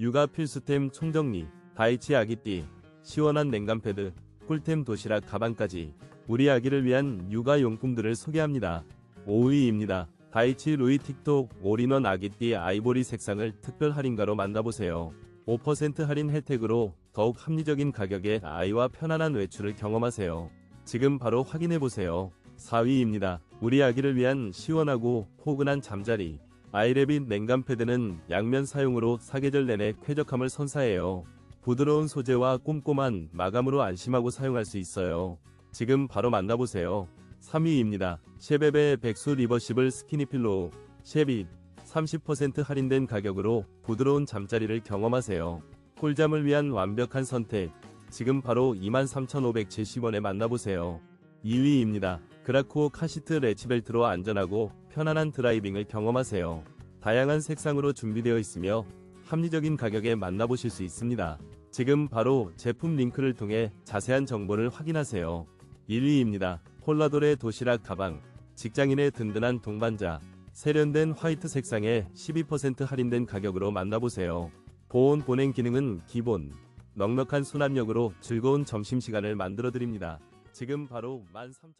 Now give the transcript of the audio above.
육아 필수템 총정리, 다이치 아기띠, 시원한 냉감 패드, 꿀템 도시락 가방까지 우리 아기를 위한 육아 용품들을 소개합니다. 5위입니다. 다이치 루이 틱톡 올인원 아기띠 아이보리 색상을 특별 할인가로 만나보세요. 5% 할인 혜택으로 더욱 합리적인 가격에 아이와 편안한 외출을 경험하세요. 지금 바로 확인해보세요. 4위입니다. 우리 아기를 위한 시원하고 포근한 잠자리. 아이레빗 냉감 패드는 양면 사용으로 사계절 내내 쾌적함을 선사해요. 부드러운 소재와 꼼꼼한 마감으로 안심하고 사용할 수 있어요. 지금 바로 만나보세요. 3위입니다. 쉐베베 백수 리버시블 스키니 필로우. 쉐빗. 30% 할인된 가격으로 부드러운 잠자리를 경험하세요. 꿀잠을 위한 완벽한 선택. 지금 바로 23,570원에 만나보세요. 2위입니다. 그라코어 카시트 레치벨트로 안전하고 편안한 드라이빙을 경험하세요. 다양한 색상으로 준비되어 있으며 합리적인 가격에 만나보실 수 있습니다. 지금 바로 제품 링크를 통해 자세한 정보를 확인하세요. 1위입니다. 폴라돌의 도시락 가방. 직장인의 든든한 동반자. 세련된 화이트 색상에 12% 할인된 가격으로 만나보세요. 보온 보냉 기능은 기본. 넉넉한 수납력으로 즐거운 점심시간을 만들어드립니다. 지금 바로 13,000